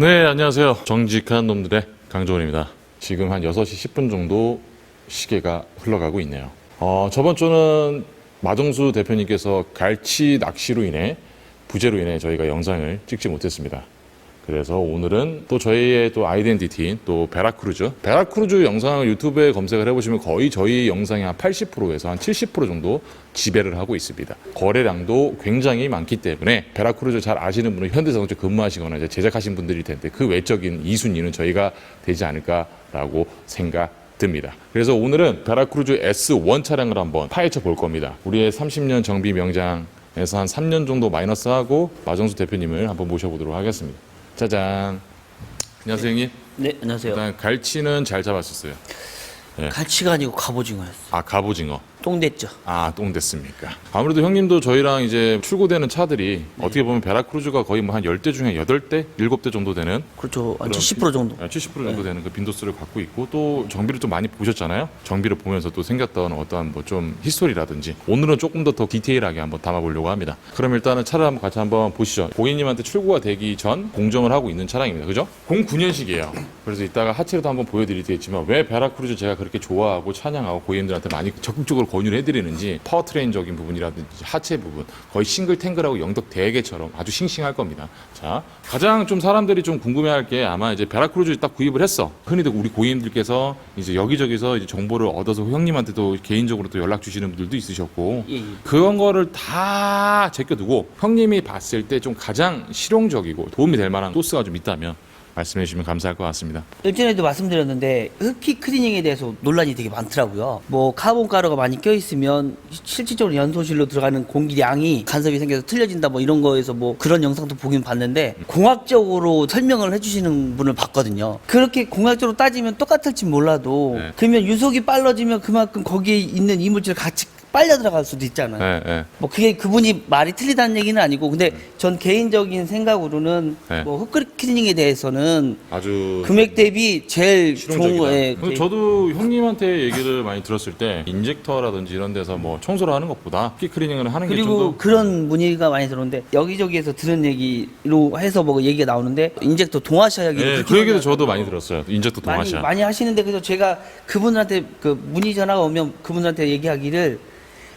네, 안녕하세요. 정직한 놈들의 강조원입니다. 지금 한 6시 10분 정도 시계가 흘러가고 있네요. 어, 저번 주는 마정수 대표님께서 갈치 낚시로 인해 부재로 인해 저희가 영상을 찍지 못했습니다. 그래서 오늘은 또 저희의 또 아이덴티티인 또 베라크루즈. 베라크루즈 영상을 유튜브에 검색을 해보시면 거의 저희 영상의 한 80%에서 한 70% 정도 지배를 하고 있습니다. 거래량도 굉장히 많기 때문에 베라크루즈 잘 아시는 분은 현대자동차 근무하시거나 이제 제작하신 분들일 텐데 그 외적인 2순위는 저희가 되지 않을까라고 생각됩니다. 그래서 오늘은 베라크루즈 S1 차량을 한번 파헤쳐 볼 겁니다. 우리의 30년 정비 명장에서 한 3년 정도 마이너스하고 마정수 대표님을 한번 모셔보도록 하겠습니다. 짜잔. 안녕하세요, 형님. 네, 안녕하세요. 일단 갈치는 잘 잡았었어요. 네. 갈치가 아니고 갑오징어였어요. 아, 갑오징어. 똥 됐죠. 아, 똥 됐습니까? 아무래도 형님도 저희랑 이제 출고되는 차들이 어떻게 보면 베라크루즈가 거의 뭐 한 10대 중에 8대, 7대 정도 되는 그렇죠. 한 그런 70% 정도. 70% 정도 되는 그 빈도수를 갖고 있고 또 정비를 좀 많이 보셨잖아요. 정비를 보면서 또 생겼던 어떠한 뭐 좀 히스토리라든지 오늘은 조금 더 더 디테일하게 한번 담아보려고 합니다. 그럼 일단은 차를 한번 같이 한번 보시죠. 고객님한테 출고가 되기 전 공정을 하고 있는 차량입니다. 그죠? 09년식이에요. 그래서 이따가 하체로도 한번 보여드리겠지만 왜 베라크루즈 제가 그렇게 좋아하고 찬양하고 고객님들한테 많이 적극적으로 권유를 해드리는지 파워트레인적인 부분이라든지 하체 부분 거의 싱글 탱글하고 영덕 대게처럼 아주 싱싱할 겁니다. 자 가장 좀 사람들이 좀 궁금해할 게 아마 이제 베라크루즈 딱 구입을 했어. 흔히도 우리 고객님들께서 이제 여기저기서 이제 정보를 얻어서 형님한테도 개인적으로 또 연락 주시는 분들도 있으셨고 예, 예. 그런 거를 다 제껴두고 형님이 봤을 때 좀 가장 실용적이고 도움이 될 만한 소스가 좀 있다면 말씀해 주시면 감사할 것 같습니다. 일전에도 말씀드렸는데 흡기 클리닝에 대해서 논란이 되게 많더라고요. 뭐 카본 가루가 많이 껴 있으면 실질적으로 연소실로 들어가는 공기량이 간섭이 생겨서 틀려진다 뭐 이런 거에서 뭐 그런 영상도 보긴 봤는데 공학적으로 설명을 해주시는 분을 봤거든요. 그렇게 공학적으로 따지면 똑같을지 몰라도 네. 그러면 유속이 빨라지면 그만큼 거기에 있는 이물질 같이 빨려 들어갈 수도 있잖아요. 네, 네. 뭐 그게 그분이 말이 틀리다는 얘기는 아니고 근데 전 개인적인 생각으로는 네. 뭐 흡클리닝에 대해서는 아주 금액 대비 제일 좋은 실용적이다. 거에 근데 저도 형님한테 얘기를 많이 들었을 때 인젝터라든지 이런 데서 뭐 청소를 하는 것보다 키 클리닝을 하는 게 좀 그리고 더 그런 문의가 많이 들어오는데 여기저기에서 들은 얘기로 해서 뭐 얘기가 나오는데 인젝터 동아시아 얘기 네, 그 얘기도 저도 많이 들었어요. 인젝터 많이, 동아시아. 많이 하시는데 그래서 제가 그분한테 그 문의 전화가 오면 그분한테 얘기하기를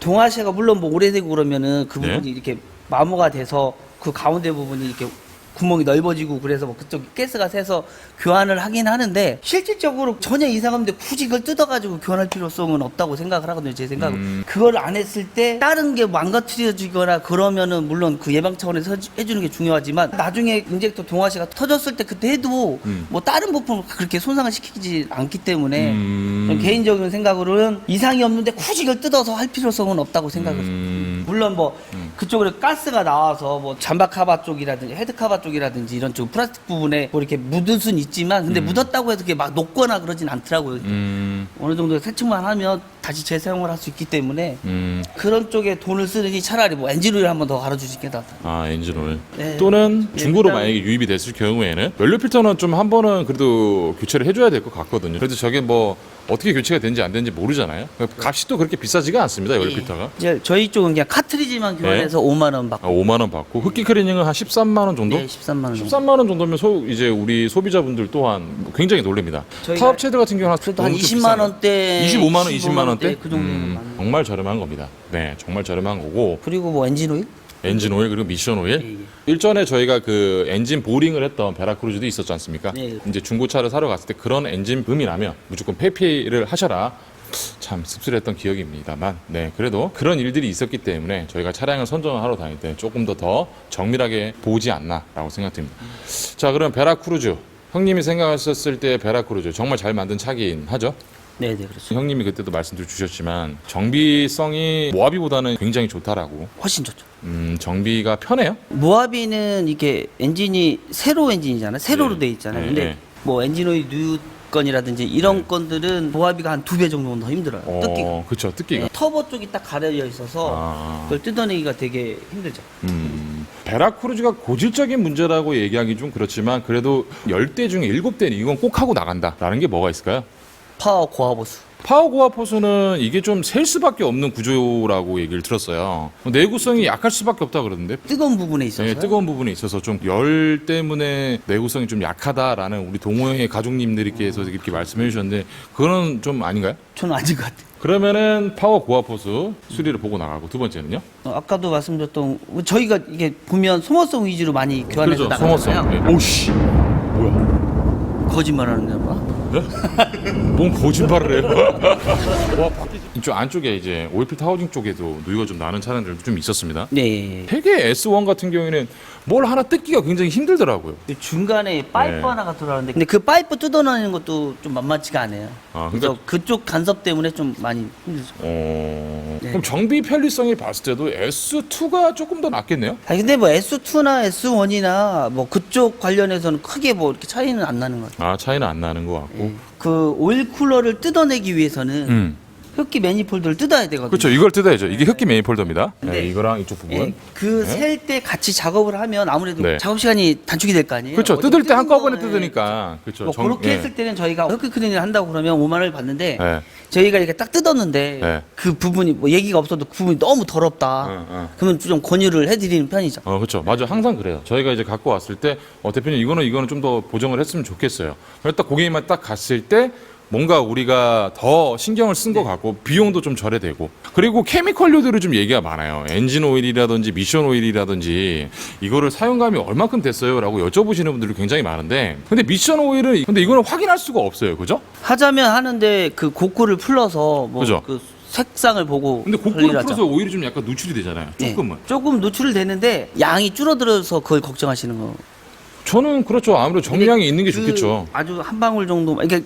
동아시아가 물론 뭐 오래되고 그러면은 그 네. 부분이 이렇게 마모가 돼서 그 가운데 부분이 이렇게 구멍이 넓어지고 그래서 뭐 그쪽 가스가 새서 교환을 하긴 하는데 실질적으로 전혀 이상 없는데 굳이 그걸 뜯어가지고 교환할 필요성은 없다고 생각을 하거든요 제 생각은 음. 그걸 안 했을 때 다른 게 망가뜨려지거나 그러면은 물론 그 예방 차원에서 해주- 해주는 게 중요하지만 나중에 인젝터 동아시가 터졌을 때 그때 해도 음. 뭐 다른 부품을 그렇게 손상을 시키지 않기 때문에 음. 전 개인적인 생각으로는 이상이 없는데 굳이 이걸 뜯어서 할 필요성은 없다고 생각을. 음. 물론 뭐 그쪽으로 가스가 나와서 뭐 잠바 카바 쪽이라든지 헤드 카바 쪽이라든지 이런 쪽 플라스틱 부분에 뭐 이렇게 묻을 수는 있지만 근데 묻었다고 해서 그게 막 녹거나 그러진 않더라고요. 음. 어느 정도 세척만 하면 다시 재사용을 할 수 있기 때문에 음. 그런 쪽에 돈을 쓰느니 차라리 뭐 엔진오일 한번 더 갈아주시는 게 낫다. 아 엔진 오일 네. 또는 네, 중고로 일단- 만약에 유입이 됐을 경우에는 연료 필터는 좀 한 번은 그래도 교체를 해줘야 될 것 같거든요. 그래도 저게 뭐 어떻게 교체가 되는지 안 되는지 모르잖아요. 값이 또 그렇게 비싸지가 않습니다. 연료 예. 필터가. 이제 저희 쪽은 그냥 카트리지만 교환해서 5만 원 받고 아, 5만 원 받고 흡기 클리닝은 한 13만 원 정도? 네, 13만 원. 정도. 13만 원 정도면 소, 이제 우리 소비자분들 또한 굉장히 놀랍니다. 저희가 타업체들 같은 경우는 그래도 한 너무 좀 20만 비싸네요. 원대, 25만 원, 25만 20만 원대? 그 정도는 음. 정말 저렴한 겁니다. 네, 정말 저렴한 거고 그리고 뭐 엔진 오일? 엔진 오일 그리고 미션 오일. 예, 예. 일전에 저희가 그 엔진 보링을 했던 베라크루즈도 있었지 않습니까? 네. 이제 중고차를 사러 갔을 때 그런 엔진 음이 나면 무조건 폐피를 하셔라. 참 씁쓸했던 기억입니다만, 네 그래도 그런 일들이 있었기 때문에 저희가 차량을 선정하러 다닐 때 조금 더 더 정밀하게 보지 않나라고 생각됩니다. 자, 그럼 베라크루즈 형님이 생각하셨을 때 베라크루즈 정말 잘 만든 차긴 하죠. 네, 네, 그렇죠. 형님이 그때도 말씀도 주셨지만 정비성이 모하비보다는 굉장히 좋다라고. 훨씬 좋죠. 음, 정비가 편해요? 모하비는 이게 엔진이 세로 엔진이잖아요. 세로로 네. 돼 있잖아요. 네, 근데 네. 뭐 엔진오일 누유 건이라든지 이런 건들은 모하비가 한 두 배 정도는 더 힘들어요. 뜯기가. 어, 그쵸, 뜯기가. 네, 터보 쪽이 딱 가려져 있어서 아. 그걸 뜯어내기가 되게 힘들죠. 음, 베라크루즈가 고질적인 문제라고 얘기하기 좀 그렇지만 그래도 10대 중에 7대는 이건 꼭 하고 나간다라는 게 뭐가 있을까요? 파워 고하보수. 파워 고압 호수는 이게 좀 셀 수밖에 없는 구조라고 얘기를 들었어요. 내구성이 약할 수밖에 없다 그러던데. 뜨거운 부분에 있어서 네, 뜨거운 부분에 있어서 좀 열 때문에 내구성이 좀 약하다라는 우리 동호회 가족님들께서 이렇게 말씀해 주셨는데 그거는 좀 아닌가요? 저는 아닌 것 같아요. 그러면은 파워 고압 호수 수리를 보고 나가고 두 번째는요? 어, 아까도 말씀드렸던 저희가 이게 보면 소모성 위주로 많이 교환해서 그렇죠. 나가잖아요. 소모성. 네. 오씨. 뭐야? 거짓말하는 거 봐. 뭔 거짓말을 해요? 와, 이쪽 안쪽에 이제 오일필 타워징 쪽에도 누유가 좀 나는 차량들도 좀 있었습니다. 네. 되게 S1 같은 경우에는 뭘 하나 뜯기가 굉장히 힘들더라고요. 그 중간에 파이프 네. 하나가 들어가는데 근데 그 파이프 뜯어내는 것도 좀 만만치가 않아요. 아, 그래서 그쪽 간섭 때문에 좀 많이 힘들죠. 어... 네. 그럼 정비 편리성이 봤을 때도 S2가 조금 더 낫겠네요? 아니 근데 뭐 S2나 S1이나 뭐 그쪽 관련해서는 크게 뭐 이렇게 차이는 안 나는 것 같아요. 아, 차이는 안 나는 것 같고. 그 오일 쿨러를 뜯어내기 위해서는 음. 흡기 매니폴드를 뜯어야 되거든요. 그렇죠. 이걸 뜯어야죠. 이게 흡기 매니폴더입니다. 네, 네. 이거랑 이쪽 부분. 예, 그셀 때 같이 작업을 하면 아무래도 네. 작업 시간이 단축이 될 거 아니에요. 그렇죠. 뜯을 때 한꺼번에 거는- 뜯으니까. 그렇죠. 뭐 정- 그렇게 예. 했을 때는 저희가 흡기 클리닝을 한다고 그러면 5만 원을 받는데 예. 저희가 이렇게 딱 뜯었는데 네. 그 부분이 뭐 얘기가 없어도 그 부분이 너무 더럽다. 응, 응. 그러면 좀 권유를 해드리는 편이죠. 어, 그렇죠. 맞아. 항상 그래요. 저희가 이제 갖고 왔을 때, 어, 대표님, 이거는, 이거는 좀 더 보정을 했으면 좋겠어요. 그래서 딱 고객님만 딱 갔을 때, 뭔가 우리가 더 신경을 쓴것 네. 같고, 비용도 좀 절약되고. 그리고 케미컬류들을 좀 얘기가 많아요. 엔진 오일이라든지 미션 오일이라든지, 이거를 사용감이 얼마큼 됐어요? 라고 여쭤보시는 분들이 굉장히 많은데, 근데 미션 오일은, 근데 이거는 확인할 수가 없어요. 그죠? 하자면 하는데 그 고쿠를 풀러서 뭐 그죠. 그 색상을 보고 근데 고꾸를 관리를 하죠. 풀어서 오일이 좀 약간 누출이 되잖아요. 네. 조금은. 조금 노출을 되는데 양이 줄어들어서 그걸 걱정하시는 거. 저는 그렇죠. 아무래도 정량이 있는 게 그 좋겠죠. 아주 한 방울 정도. 그거는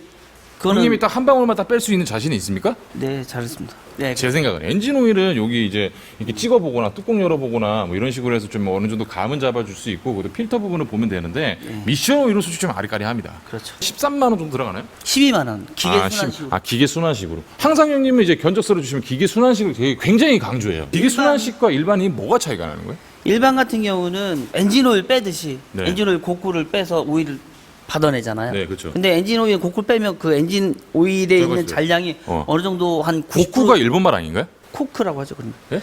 형님이 딱 한 방울만 딱뺄수 있는 자신이 있습니까? 네 잘했습니다. 네. 제 생각은 엔진 오일은 여기 이제 이렇게 찍어 보거나 뚜껑 열어 보거나 뭐 이런 식으로 해서 좀 어느 정도 감은 잡아줄 수 있고 그리고 필터 부분을 보면 되는데 미션 오일은 솔직히 좀 아리까리합니다. 그렇죠. 13만 원 정도 들어가나요? 12만 원 기계 아, 순환식으로. 십- 아 기계 순환식으로. 항상 형님은 이제 견적서를 주시면 기계 순환식을 되게 굉장히 강조해요. 기계 일반- 순환식과 일반이 뭐가 차이가 나는 거예요? 일반 같은 경우는 엔진 오일 빼듯이 네. 엔진 오일 고쿠를 빼서 오일을 받아내잖아요. 네, 그렇죠. 근데 엔진 오일 고쿠 빼면 그 엔진 오일에 있는 있어요. 잔량이 어. 어. 느 정도 한 90% 고쿠가 일본 말 아닌가요? 코크라고 하죠. 그러면. 예?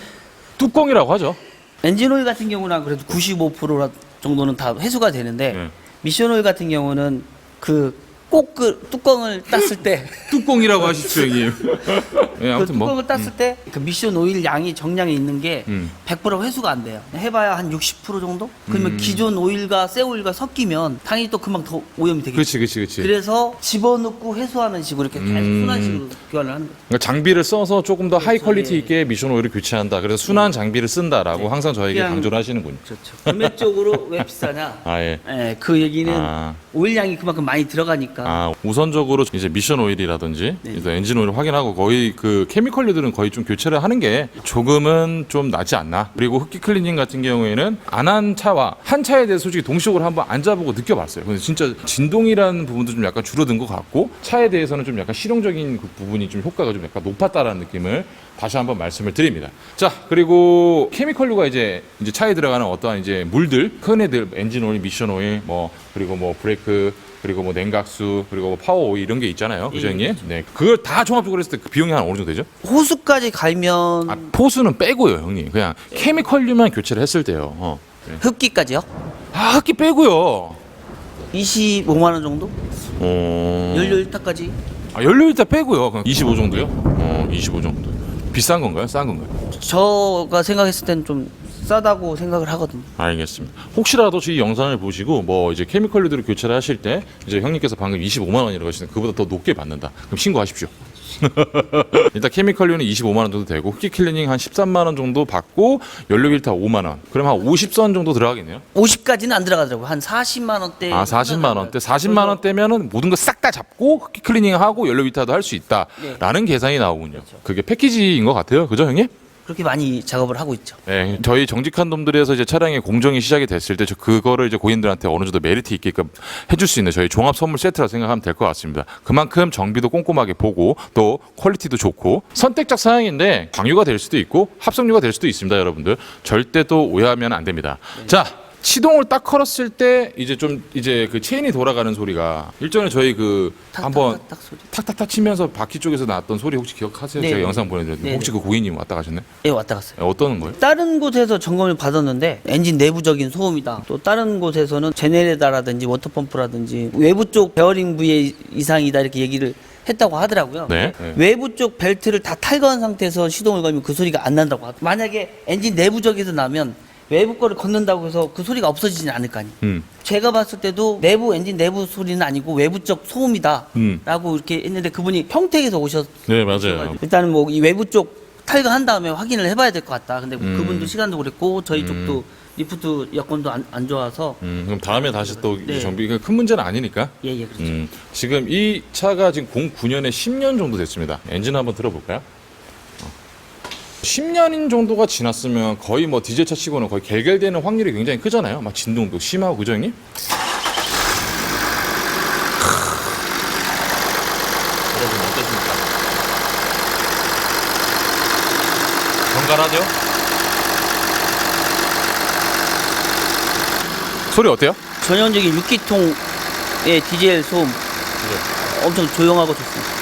뚜껑이라고 하죠. 엔진 오일 같은 경우는 그래도 95% 정도는 다 회수가 되는데 네. 미션 오일 같은 경우는 그 꼭 그 뚜껑을 땄을 때 뚜껑이라고 하십시오, 형님. 예, 그 아무튼 뭐. 뚜껑을 땄을 때 그 미션 오일 양이 정량이 있는 게 음. 100% 회수가 안 돼요. 해봐야 한 60% 정도? 그러면 음. 기존 오일과 새 오일과 섞이면 당연히 또 금방 더 오염이 되겠죠. 그렇지, 그렇지, 그렇지. 그래서 집어넣고 회수하는 식으로 이렇게 계속 음. 순환식으로 교환을 하는 거예요. 그러니까 장비를 써서 조금 더 하이 그렇죠, 퀄리티 예. 있게 미션 오일을 교체한다. 그래서 순한 장비를 쓴다라고 항상 저에게 그냥- 강조를 하시는군요. 그렇죠. 금액적으로 왜 비싸냐? 아 예. 예, 그 얘기는 아. 오일 양이 그만큼 많이 들어가니까 아 우선적으로 이제 미션 오일이라든지 네. 이제 엔진 오일 확인하고 거의 그 케미컬류들은 거의 좀 교체를 하는 게 조금은 좀 낫지 않나. 그리고 흡기 클리닝 같은 경우에는 안 한 차와 한 차에 대해서 솔직히 동시적으로 한번 앉아보고 느껴봤어요. 근데 진짜 진동이라는 부분도 좀 약간 줄어든 것 같고 차에 대해서는 좀 약간 실용적인 그 부분이 좀 효과가 좀 약간 높았다라는 느낌을 다시 한번 말씀을 드립니다. 자 그리고 케미컬류가 이제 이제 차에 들어가는 어떠한 이제 물들 큰 애들 엔진 오일, 미션 오일 뭐 그리고 뭐 브레이크 그리고 뭐 냉각수 그리고 뭐 파워 오일 이런 게 있잖아요. 그죠 예, 형님? 네. 그걸 다 종합적으로 했을 때 그 비용이 한 어느 정도 되죠? 호수까지 가면 아, 포수는 빼고요, 형님. 그냥 케미컬류만 교체를 했을 때요. 어. 네. 흡기까지요? 아, 학기 빼고요. 25만 원 정도? 어. 연료 일타까지? 아, 연료 일단 빼고요. 그럼 25 정도요? 어, 25 정도. 비싼 건가요? 싼 건가요? 저가 생각했을 때는 좀 싸다고 생각을 하거든요. 알겠습니다. 혹시라도 저희 영상을 보시고 뭐 이제 케미컬류들을 교체를 하실 때 이제 형님께서 방금 25만 원이라고 하시는 그보다 더 높게 받는다. 그럼 신고하십시오. 일단 케미컬류는 25만 원 정도 되고 흡기 클리닝 한 13만 원 정도 받고 연료 필터 5만 원. 그럼 한 50선 정도 들어가겠네요. 50까지는 안 들어가더라고요. 한 40만 원대. 아 40만 원대 40만 원대면은 모든 거 싹 다 잡고 흡기 클리닝하고 연료 필터도 할 수 있다라는 계산이 나오군요. 그게 패키지인 것 같아요. 그죠 형님? 그렇게 많이 작업을 하고 있죠. 네, 저희 정직한 놈들에서 이제 차량의 공정이 시작이 됐을 때 저 그거를 이제 고객님들한테 어느 정도 메리트 있게끔 해줄 수 있는 저희 종합 선물 세트라 생각하면 될 것 같습니다. 그만큼 정비도 꼼꼼하게 보고 또 퀄리티도 좋고 선택적 사양인데 광유가 될 수도 있고 합성유가 될 수도 있습니다, 여러분들. 절대 또 오해하면 안 됩니다. 자. 시동을 딱 걸었을 때 이제 좀 이제 그 체인이 돌아가는 소리가 일전에 저희 그 한번 탁탁탁 탁 소리. 탁탁탁 치면서 바퀴 쪽에서 나왔던 소리 혹시 기억하세요? 네. 제가 영상 보내드렸는데 네, 혹시 네. 그 고객님 왔다 가셨네? 예, 왔다 갔어요. 네, 어떤 거예요? 다른 곳에서 점검을 받았는데 엔진 내부적인 소음이다. 또 다른 곳에서는 제네레다라든지 워터펌프라든지 외부 쪽 베어링 부의 이상이다 이렇게 얘기를 했다고 하더라고요. 네. 네. 외부 쪽 벨트를 다 탈거한 상태에서 시동을 걸면 그 소리가 안 난다고 하더라고요. 만약에 엔진 내부적에서 나면 외부 거를 걷는다고 해서 그 소리가 없어지진 않을 거 아니에요. 음. 제가 봤을 때도 내부 엔진 내부 소리는 아니고 외부 쪽 소음이다. 음. 라고 이렇게 했는데 그분이 평택에서 오셨 네, 맞아요. 일단은 뭐 이 외부 쪽 탈거한 다음에 확인을 해봐야 될 것 같다. 근데 음. 그분도 시간도 그랬고 저희 쪽도 리프트 여건도 안, 안 좋아서 음, 그럼 다음에 다시 또 네. 정비 큰 문제는 아니니까. 예예 그렇죠. 음, 지금 이 차가 지금 09년에 10년 정도 됐습니다. 엔진 한번 들어볼까요? 어. 10년인 정도가 지났으면 거의 뭐 디젤 차 치고는 거의 결결되는 확률이 굉장히 크잖아요. 막 진동도 심하고 그죠 형님? 여러분 어떠십니까? 정갈하죠? 소리 어때요? 전형적인 6기통의 디젤 소음 엄청 조용하고 좋습니다.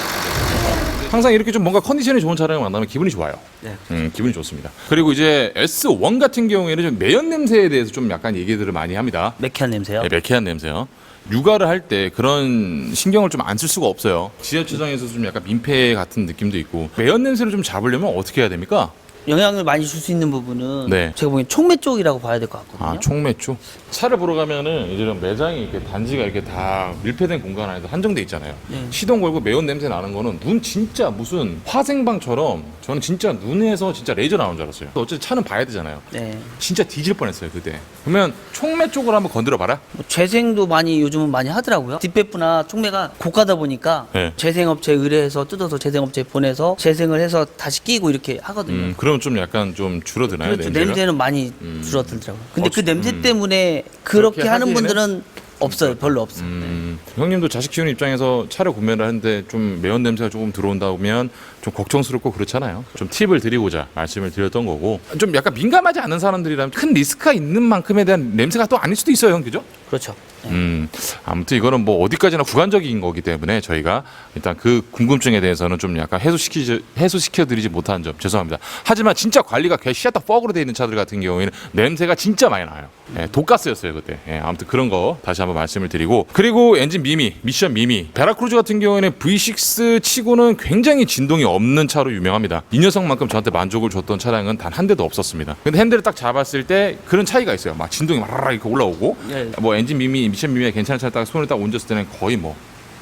항상 이렇게 좀 뭔가 컨디션이 좋은 차량을 만나면 기분이 좋아요. 네. 음, 기분이 좋습니다. 그리고 이제 S1 같은 경우에는 좀 매연 냄새에 대해서 좀 약간 얘기들을 많이 합니다. 매캐한 냄새요. 네, 매캐한 냄새요. 육아를 할 때 그런 신경을 좀 안 쓸 수가 없어요. 지하주차장에서 좀 약간 민폐 같은 느낌도 있고 매연 냄새를 좀 잡으려면 어떻게 해야 됩니까? 영향을 많이 줄 수 있는 부분은 네. 제가 보기엔 촉매 쪽이라고 봐야 될 것 같거든요. 아, 총매추. 차를 보러 가면은 이제 이런 매장이 이렇게 단지가 이렇게 다 밀폐된 공간 안에서 한정돼 있잖아요. 네. 시동 걸고 매운 냄새 나는 거는 눈 진짜 무슨 화생방처럼 저는 진짜 눈에서 진짜 레이저 나오는 줄 알았어요. 어쨌든 차는 봐야 되잖아요. 네. 진짜 뒤질 뻔했어요 그때. 그러면 총매 쪽으로 한번 건드려 봐라. 뭐 재생도 많이 요즘은 많이 하더라고요. 뒷배프나 촉매가 고가다 보니까 네. 재생업체 의뢰해서 뜯어서 재생업체 보내서 재생을 해서 다시 끼고 이렇게 하거든요. 음, 그럼 좀 약간 좀 줄어드나요 그렇죠. 냄새가? 냄새는 많이 줄어들더라고요. 근데 어, 그 냄새 음. 때문에 그렇게 그렇게 하는 하기에는- 분들은 없어요. 별로 없어요. 음, 형님도 자식 키우는 입장에서 차를 구매를 하는데 좀 매운 냄새가 조금 들어온다면 좀 걱정스럽고 그렇잖아요. 좀 팁을 드리고자 말씀을 드렸던 거고 좀 약간 민감하지 않은 사람들이라면 큰 리스크가 있는 만큼에 대한 냄새가 또 아닐 수도 있어요, 형 그죠? 그렇죠. 네. 음, 아무튼 이거는 뭐 어디까지나 주관적인 거기 때문에 저희가 일단 그 궁금증에 대해서는 좀 약간 해소시키 해소시켜 드리지 못한 점 죄송합니다. 하지만 진짜 관리가 개 시야다 뻑으로 돼 있는 차들 같은 경우에는 냄새가 진짜 많이 나요. 예, 독가스였어요 그때. 예, 아무튼 그런 거 다시 한번 말씀을 드리고 그리고 엔진 미미, 미션 미미, 베라크루즈 같은 경우에는 V6 치고는 굉장히 진동이 없는 차로 유명합니다. 이 녀석만큼 저한테 만족을 줬던 차량은 단 한 대도 없었습니다. 근데 핸들을 딱 잡았을 때 그런 차이가 있어요. 막 진동이 마라라 이렇게 올라오고 예. 뭐 엔진 미미, 미션 미미가 괜찮은 차를 딱 손을 딱 얹었을 때는 거의 뭐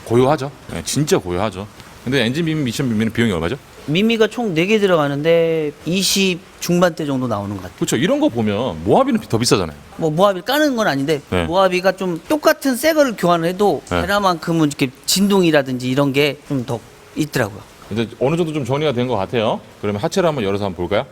고요하죠. 예, 진짜 고요하죠. 근데 엔진 미미, 미션 미미는 비용이 얼마죠? 미미가 총 4개 들어가는데 20 중반대 정도 나오는 것 같아요. 그렇죠. 이런 거 보면 모하비는 더 비싸잖아요. 뭐 모하비 까는 건 아닌데 네. 모하비가 좀 똑같은 새 거를 교환을 해도 네. 베라만큼은 이렇게 진동이라든지 이런 게 좀 더 있더라고요. 이제 어느 정도 좀 정리가 된 것 같아요. 그러면 하체를 한번 열어서 한번 볼까요?